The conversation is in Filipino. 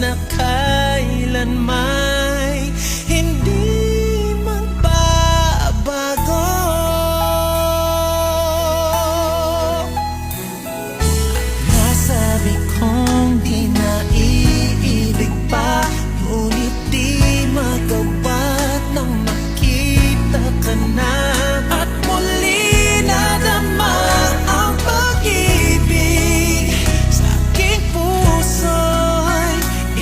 na kailanman.